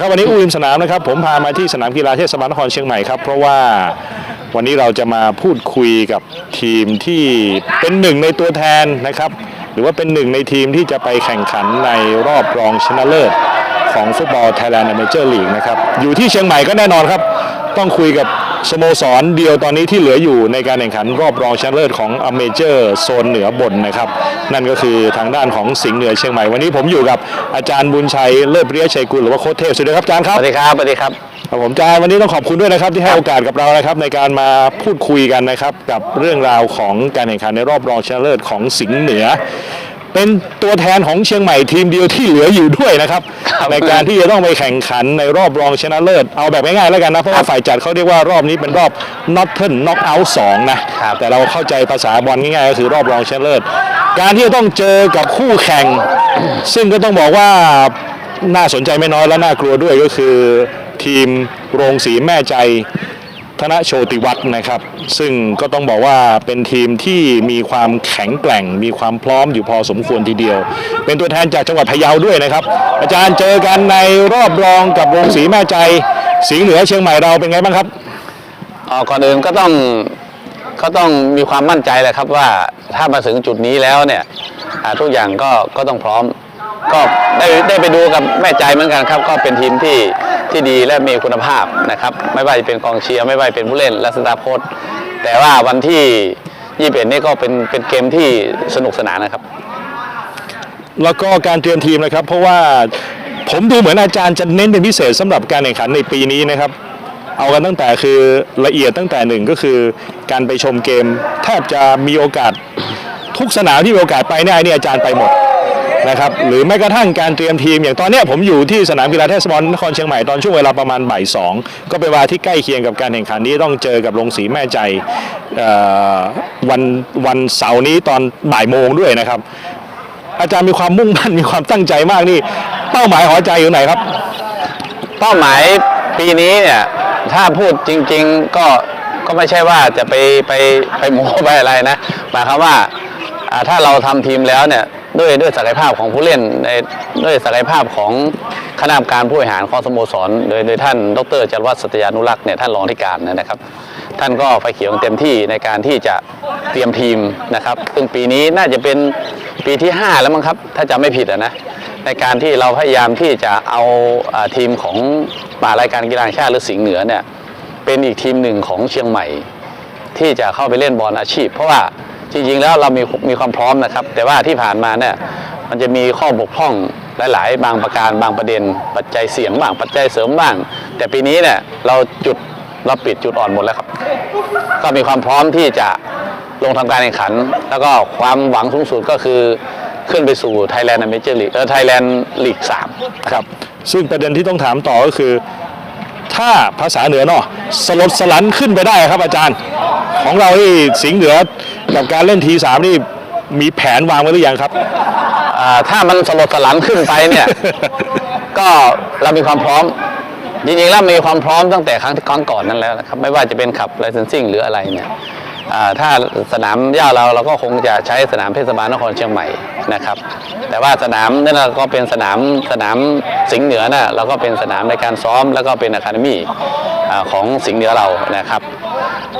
ครับวันนี้อุ้มสนามนะครับ ผมพามาที่สนามกีฬาเทศบาลนครเชียงใหม่ครับ เพราะว่าวันนี้เราจะมาพูดคุยกับทีมที่เป็นหนึ่งในตัวแทนนะครับ หรือว่าเป็นหนึ่งในทีมที่จะไปแข่งขันในรอบรองชนะเลิศของฟุตบอลไทยแลนด์เมเจอร์ลีกนะครับอยู่ที่เชียงใหม่ก็แน่นอนครับ ต้องคุยกับ สโมสรเดียวตอนนี้ที่เหลืออยู่ในการแข่งขันรอบรองชนะเลิศของอเมเจอร์โซนเหนือบนนะครับ นั่นก็คือทางด้านของสิงห์เหนือเชียงใหม่ วันนี้ผมอยู่กับอาจารย์บุญชัยเลิศเรียชัยกุลหรือว่าโค้ชเทพสวัสดีครับอาจารย์คสรับวัสดีครับสวัสดีครับครับผมอาจารย์วันนี้ต้องขอบคุณด้วยนะครับที่ให้โอกาสกับเรานะครับในการมาพูดคุยกันนะครับกับเรื่องราวของการแข่งขันในรอบรองชนะเลิศของสิงห์เหนือ เป็นตัวแทนของเชียงใหม่ทีมเดียวที่เหลืออยู่ด้วยนะครับครับ ในการที่จะต้องไปแข่งขันในรอบรองชนะเลิศ เอาแบบง่ายๆแล้วกันนะ เพราะว่าฝ่ายจัดเขาเรียกว่ารอบนี้เป็นรอบ Northern Knockout 2 นะครับแต่เราเข้าใจภาษาบอลง่ายๆ ก็คือรอบรองชนะเลิศ การที่จะต้องเจอกับคู่แข่ง ซึ่งก็ต้องบอกว่าน่าสนใจไม่น้อยและน่ากลัวด้วยก็คือทีมโรงสีแม่ใจ ธนโชติวัฒน์นะครับ ซึ่งก็ต้องบอกว่าเป็นทีมที่มีความแข็งแกร่ง มีความพร้อมอยู่พอสมควรทีเดียว เป็นตัวแทนจากจังหวัดพะเยาด้วยนะครับ อาจารย์เจอกันในรอบรองกับโรงสีแม่ใจ สิงห์เหนือเชียงใหม่เราเป็นไงบ้างครับอ๋อก่อนอื่นก็ต้องก็ต้องมีความมั่นใจแหละครับว่าถ้ามาถึงจุดนี้แล้วเนี่ยทุกอย่างก็ก็ต้องพร้อม ก็ได้ได้ไปดูกับแม่ใจเหมือนกันครับ ก็เป็นทีมที่ที่ดีและมีคุณภาพนะครับ ไม่ว่าจะเป็นกองเชียร์ไม่ว่าจะเป็นผู้เล่นและสตาฟโค้ชแต่ว่าวันที่21นี่ก็เป็นเป็นเกมที่สนุกสนานนะครับ แล้วก็การเตรียมทีมนะครับ เพราะว่าผมดูเหมือนอาจารย์จะเน้นเป็นพิเศษสำหรับการแข่งขันในปีนี้นะครับ เอากันตั้งแต่คือละเอียดตั้งแต่หนึ่งก็คือการไปชมเกม แทบจะมีโอกาสทุกสนามที่มีโอกาสไปเนี่ยไอ้นี่อาจารย์ไปหมด นะครับหรือแม้กระทั่งการเตรียมทีม อย่างตอนเนี้ยผมอยู่ที่สนามกีฬาเทศบาลนครเชียงใหม่ตอนช่วงเวลาประมาณบ่ายสองก็เป็นเวลาที่ใกล้เคียงกับการแข่งขันนี้ต้องเจอกับโรงสีแม่ใจเอ่อวันวันเสาร์นี้ตอนบ่ายโมงด้วยนะครับ อาจารย์มีความมุ่งมั่นมีความตั้งใจมากนี่ เป้าหมายของอาจารย์อยู่ไหนครับ เป้าหมายปีนี้เนี่ยถ้าพูดจริง ๆ ก็ก็ไม่ใช่ว่าจะไปไปไปโม้ไปอะไรนะหมายความว่าอ่าถ้าเราทำทีมแล้วเนี่ย ด้วยด้วยศักยภาพของผู้เล่นในด้วยศักยภาพของคณะกรรมการผู้บริหารของสโมสร โดยโดยท่านดรจารวัฒน์สัตยานุรักษ์เนี่ยท่านรองที่การนยนะครับ ท่านก็ไฟเขียวเต็มที่ในการที่จะเตรียมทีมนะครับซึ่งปีนี้น่าจะเป็นปีที่ 5 แล้วมั้งครับ ถ้าจำไม่ผิดนะในการที่เราพยายามที่จะเอาอทีมของมหารายการกีฬาชาติหรือสิงห์เหนือเนี่ยเป็นอีกทีมหนึ่งของเชียงใหม่ ที่จะเข้าไปเล่นบอลอาชีพ เพราะว่า จริงๆแล้วเรามีมีความพร้อมนะครับ แต่ว่าที่ผ่านมาเนี่ยมันจะมีข้อบกพร่องหลาย ๆ บางประการบางประเด็น ปัจจัยเสี่ยงบ้างปัจจัยเสริมบ้าง แต่ปีนี้เนี่ยเราจุดเราปิดจุดอ่อนหมดแล้วครับ ก็มีความพร้อมที่จะลงทำการแข่งขัน แล้วก็ความหวังสูงสุดก็คือขึ้นไปสู่ไทยแลนด์เมเจอร์ลีกเออไทยแลนด์ลีกสามครับซึ่งประเด็นที่ต้องถามต่อก็คือ ถ้าภาษาเหนือเนาะสลดสลันขึ้นไปได้ครับอาจารย์ ของเราที่สิงห์เหนือกับการเล่นทีสามนี่มีแผนวางไว้หรือยังครับ อ่าถ้ามันสลดสลันขึ้นไปเนี่ย ก็เรามีความพร้อมจริงๆแล้วมีความพร้อมตั้งแต่ครั้งครั้งก่อนนั้นแล้วนะครับ ไม่ว่าจะเป็นขับไลเซนซิ่งหรืออะไรเนี่ย ถ้าสนามหญ้าเราเราก็คงจะใช้สนามเทศบาลนครเชียงใหม่นะครับ แต่ว่าสนามนั่นเราก็เป็นสนามสนามสิงห์เหนือนะเราก็เป็นสนามในการซ้อมแล้วก็เป็นอะคาเดมี่ของสิงห์เหนือเรานะครับ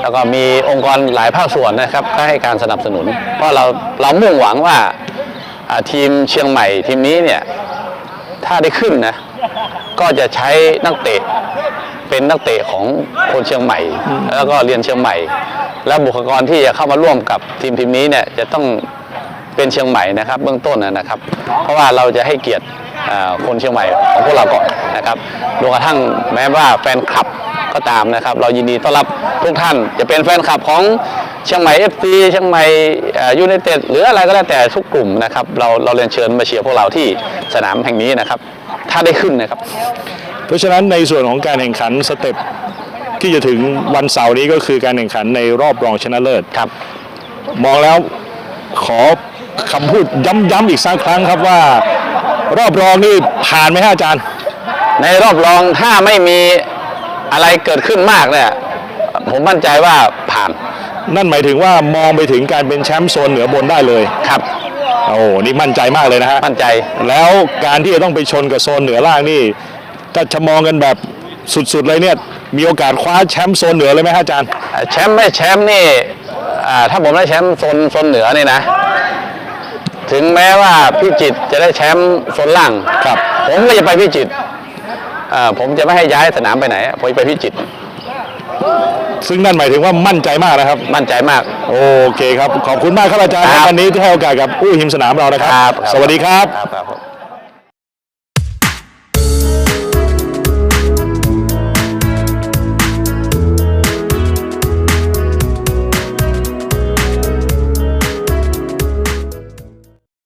แล้วก็มีองค์กรหลายภาคส่วนนะครับก็ให้การสนับสนุน เพราะเราเรามุ่งหวังว่าอ่าทีมเชียงใหม่ทีมนี้เนี่ยถ้าได้ขึ้นนะก็จะใช้นักเตะเป็นนักเตะของคนเชียงใหม่ แล้วก็เรียนเชียงใหม่ แล้วบุคลากรที่จะเข้ามาร่วมกับทีมทีมนี้เนี่ยจะต้องเป็นเชียงใหม่นะครับ เบื้องต้นนะครับ เพราะว่าเราจะให้เกียรติคนเชียงใหม่ของพวกเราก่อนนะครับรวมกระทั่งแม้ว่าแฟนคลับก็ตามนะครับ เรายินดีต้อนรับทุกท่านจะเป็นแฟนคลับของเชียงใหม่เอฟซีเชียงใหม่ยูไนเต็ดหรืออะไรก็แล้วแต่ทุกกลุ่มนะครับเราเราเรียนเชิญมาเชียร์พวกเราที่สนามแห่งนี้นะครับ ถ้าได้ขึ้นนะครับ เพราะฉะนั้นในส่วนของการแข่งขันสเต็ป ที่จะถึงวันเสาร์นี้ก็คือการแข่งขันในรอบรองชนะเลิศครับ มองแล้วขอคำพูดย้ำๆอีกสักครั้งครับว่า รอบรองนี่ผ่านไหมฮะอาจารย์ ในรอบรองถ้าไม่มีอะไรเกิดขึ้นมากเนี่ยผมมั่นใจว่าผ่าน นั่นหมายถึงว่ามองไปถึงการเป็นแชมป์โซนเหนือบนได้เลยครับ โอ้โหนี่มั่นใจมากเลยนะฮะมั่นใจ แล้วการที่จะต้องไปชนกับโซนเหนือล่างนี่ถ้าจะมองกันแบบสุดๆเลยเนี่ย มีโอกาสคว้าแชมป์โซนเหนือเลยไหมฮะอาจารย์ แชมป์ไม่แชมป์นี่อ่าถ้าผมได้แชมป์โซนโซนเหนือนี่นะ ถึงแม้ว่าพิจิตรจะได้แชมป์โซนล่างครับ ผมก็จะไปพิจิตรอ่าผมจะไม่ให้ย้ายสนามไปไหนผมจะไปพิจิตรซึ่งนั่นหมายถึงว่ามั่นใจมากนะครับ มั่นใจมาก โอเคครับ ขอบคุณมากครับอาจารย์ครับวันนี้ที่ให้โอกาสกับอู้หิมสนามเรานะครับครับ สวัสดีครับ ครับครับ